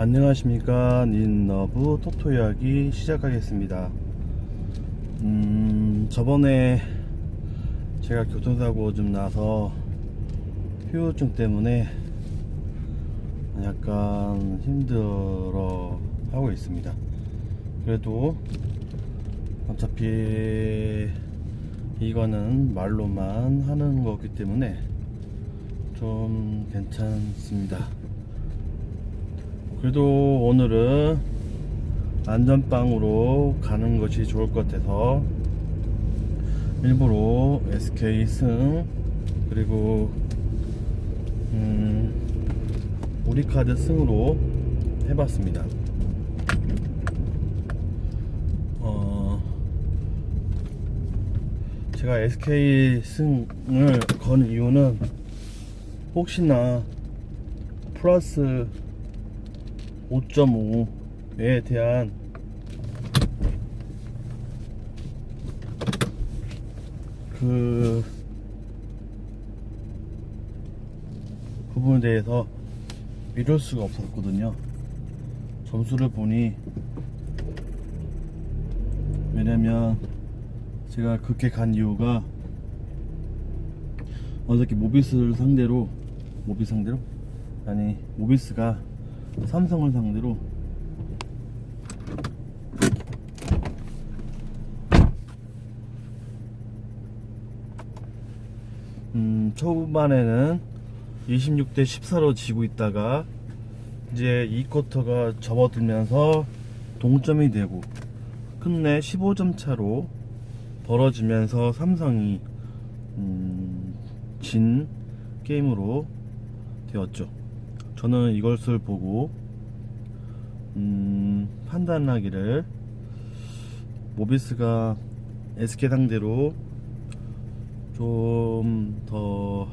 안녕하십니까. 닌너브 토토 이야기 시작하겠습니다. 음 저번에 제가 교통사고 좀 나서 휴우증 때문에 약간 힘들어 하고 있습니다. 그래도 어차피 이거는 말로만 하는 거기 때문에 좀 괜찮습니다 그래도 오늘은 안전빵으로 가는 것이 좋을 것 같아서 일부러 SK 승 그리고 음, 우리 카드 승으로 해봤습니다. 어, 제가 SK 승을 건 이유는 혹시나 플러스 5.5에 대한 그 부분에 대해서 미룰 수가 없었거든요. 점수를 보니 왜냐면 제가 그렇게 간 이유가 어저께 모비스를 상대로 모비스 상대로 아니 모비스가 삼성을 상대로 음, 초반에는 26대 14로 지고 있다가 이제 2쿼터가 접어들면서 동점이 되고 끝내 15점 차로 벌어지면서 삼성이 음, 진 게임으로 되었죠. 저는 이것을 보고 음, 판단하기를 모비스가 SK 상대로 좀 더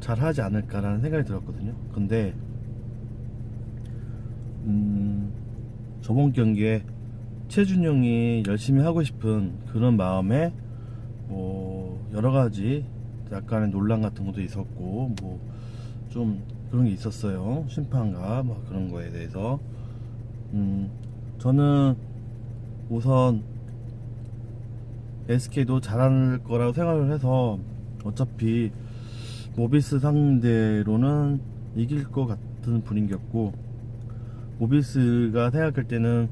잘하지 않을까라는 생각이 들었거든요. 근데 음, 저번 경기에 최준용이 열심히 하고 싶은 그런 마음에 뭐 여러 가지 약간의 논란 같은 것도 있었고 뭐 좀 그런 게 있었어요. 심판과 뭐 그런 거에 대해서 음, 저는 우선 SK도 잘할 거라고 생각을 해서 어차피 모비스 상대로는 이길 것 같은 분위기였고 모비스가 생각할 때는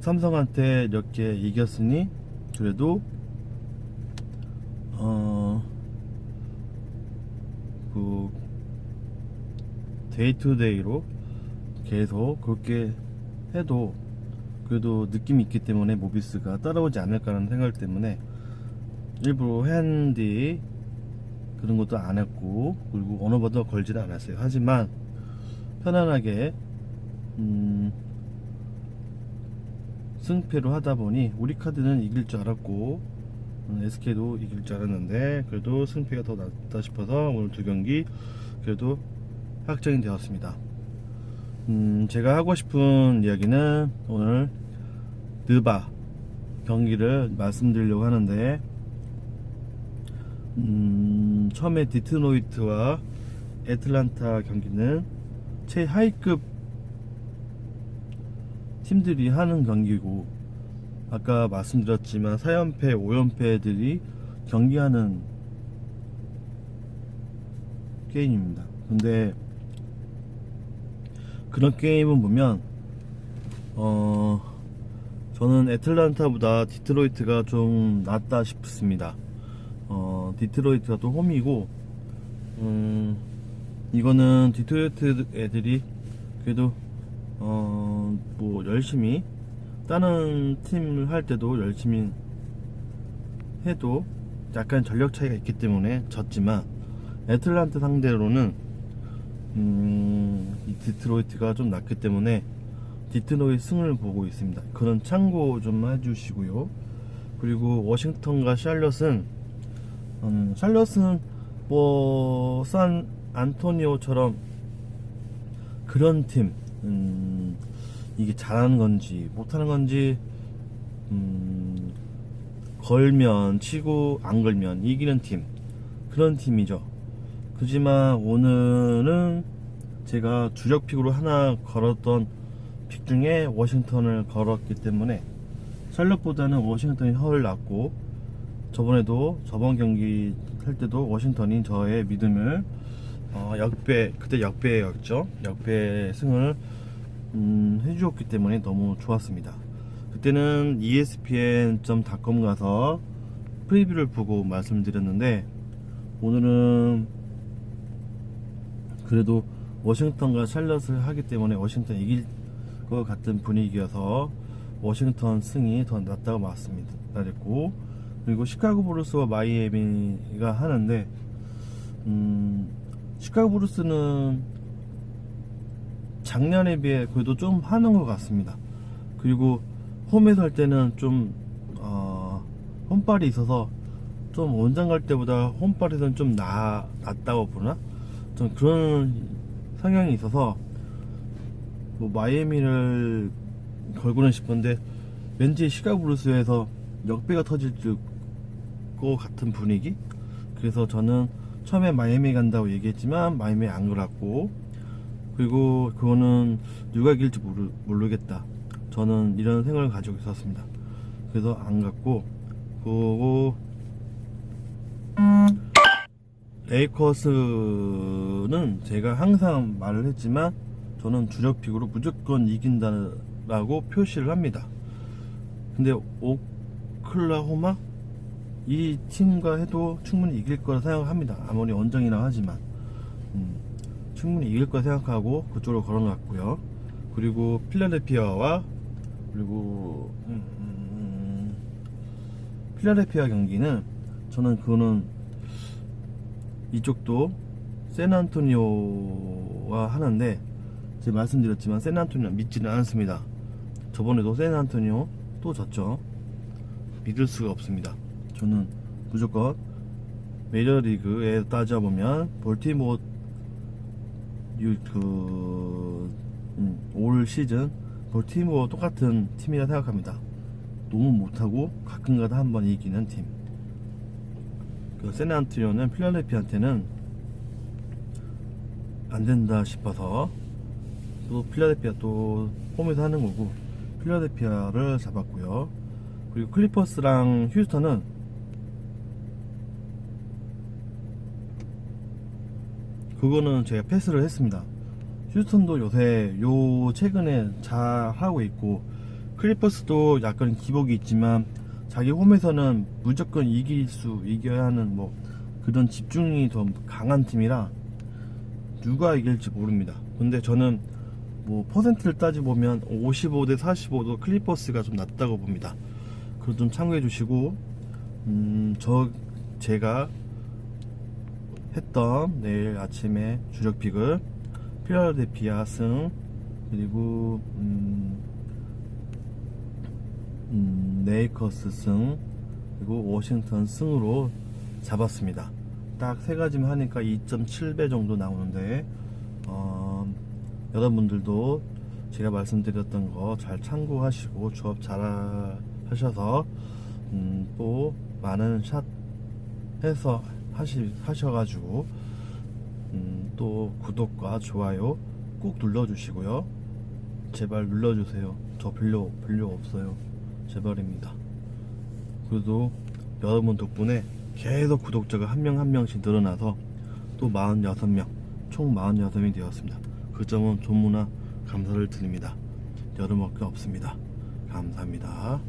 삼성한테 이렇게 이겼으니 그래도 어그 데이 투 데이로 계속 그렇게 해도 그래도 느낌이 있기 때문에 모비스가 따라오지 않을까라는 생각 때문에 일부러 핸디 그런 것도 안 했고 그리고 언어버도 걸지는 않았어요. 하지만 편안하게 음, 승패로 하다 보니 우리 카드는 이길 줄 알았고 음, SK도 이길 줄 알았는데 그래도 승패가 더 낫다 싶어서 오늘 두 경기 그래도 확정이 되었습니다. 음, 제가 하고 싶은 이야기는 오늘 느바 경기를 말씀드리려고 하는데 음, 처음에 디트로이트와 애틀란타 경기는 최하위급 팀들이 하는 경기고 아까 말씀드렸지만 4연패, 5연패들이 경기하는 게임입니다. 근데 그런 게임은 보면 어 저는 애틀란타보다 디트로이트가 좀 낫다 싶습니다. 어 디트로이트가 또 홈이고 음 이거는 디트로이트 애들이 그래도 어 뭐 열심히 다른 팀을 할 때도 열심히 해도 약간 전력 차이가 있기 때문에 졌지만 애틀란타 상대로는 음, 이 디트로이트가 좀 낫기 때문에 디트로이트 승을 보고 있습니다. 그런 참고 좀 해주시고요. 그리고 워싱턴과 샬럿은 음, 샬럿은 뭐 산 안토니오처럼 그런 팀 음, 이게 잘하는 건지 못하는 건지 음, 걸면 치고 안 걸면 이기는 팀 그런 팀이죠. 그지만 오늘은 제가 주력 픽으로 하나 걸었던 픽 중에 워싱턴을 걸었기 때문에 샬럿보다는 워싱턴이 훨 낫고 저번에도 저번 경기 할 때도 워싱턴이 저의 믿음을 어, 역배 그때 역배였죠. 역배 승을 음, 해주었기 때문에 너무 좋았습니다. 그때는 ESPN.com 가서 프리뷰를 보고 말씀드렸는데 오늘은 그래도 워싱턴과 샬럿을 하기 때문에 워싱턴 이길 것 같은 분위기여서 워싱턴 승이 더 낫다고 맞습니다. 그랬고 그리고 시카고 브루스와 마이애미가 하는데 음, 시카고 브루스는 작년에 비해 그래도 좀 하는 것 같습니다. 그리고 홈에서 할 때는 좀 어, 홈발이 있어서 좀 원정 갈 때보다 홈발에서는 좀 나, 낫다고 보나? 좀 그런 성향이 있어서 뭐 마이애미를 걸고는 싶은데 왠지 시카고 브루스에서 역배가 터질 것 같은 분위기? 그래서 저는 처음에 마이애미 간다고 얘기했지만 마이애미 안 걸었고 그리고 그거는 누가 이길지 모르, 모르겠다. 저는 이런 생각을 가지고 있었습니다. 그래서 안 갔고 그리고 레이커스는 제가 항상 말을 했지만 저는 주력픽으로 무조건 이긴다라고 표시를 합니다. 근데 오클라호마 이 팀과 해도 충분히 이길 거라 생각합니다. 아무리 원정이라 하지만 음, 충분히 이길 거라 생각하고 그쪽으로 걸어갔고요. 그리고 필라델피아와 그리고 음, 음, 음, 필라델피아 경기는 저는 그거는 이쪽도 샌안토니오와 하는데 제가 말씀드렸지만 샌안토니오 믿지는 않습니다. 저번에도 샌안토니오 또 졌죠. 믿을 수가 없습니다. 저는 무조건 메이저리그에 따져보면 볼티모어 유- 그, 음, 올 시즌 볼티모어 똑같은 팀이라 생각합니다. 너무 못하고 가끔가다 한 번 이기는 팀. 그 세나안토니오는 필라델피아한테는 안 된다 싶어서 또 필라델피아 또 홈에서 하는 거고 필라델피아를 잡았고요. 그리고 클리퍼스랑 휴스턴은 그거는 제가 패스를 했습니다. 휴스턴도 요새 요 최근에 잘 하고 있고 클리퍼스도 약간 기복이 있지만 자기 홈에서는 무조건 이길 수 이겨야 하는 뭐 그런 집중이 더 강한 팀이라 누가 이길지 모릅니다. 근데 저는 뭐 퍼센트를 따지 보면 55 대 45도 클리퍼스가 좀 낫다고 봅니다. 그거 좀 참고해 주시고 음, 저 제가 했던 내일 아침에 주력 픽을 필라델피아 승 그리고 음, 음, 네이커스 승 그리고 워싱턴 승으로 잡았습니다. 딱 세 가지만 하니까 2.7배 정도 나오는데 어, 여러분들도 제가 말씀드렸던 거 잘 참고하시고 조합 잘 하셔서 음, 또 많은 샷 해서 하시, 하셔가지고 음, 또 구독과 좋아요 꼭 눌러주시고요. 제발 눌러주세요. 저 별로 별로 없어요. 제발입니다. 그래도 여러분 덕분에 계속 구독자가 한 명 한 명씩 늘어나서 또 46명, 총 46명이 되었습니다. 그 점은 전무나 감사를 드립니다. 여러분밖에 없습니다. 감사합니다.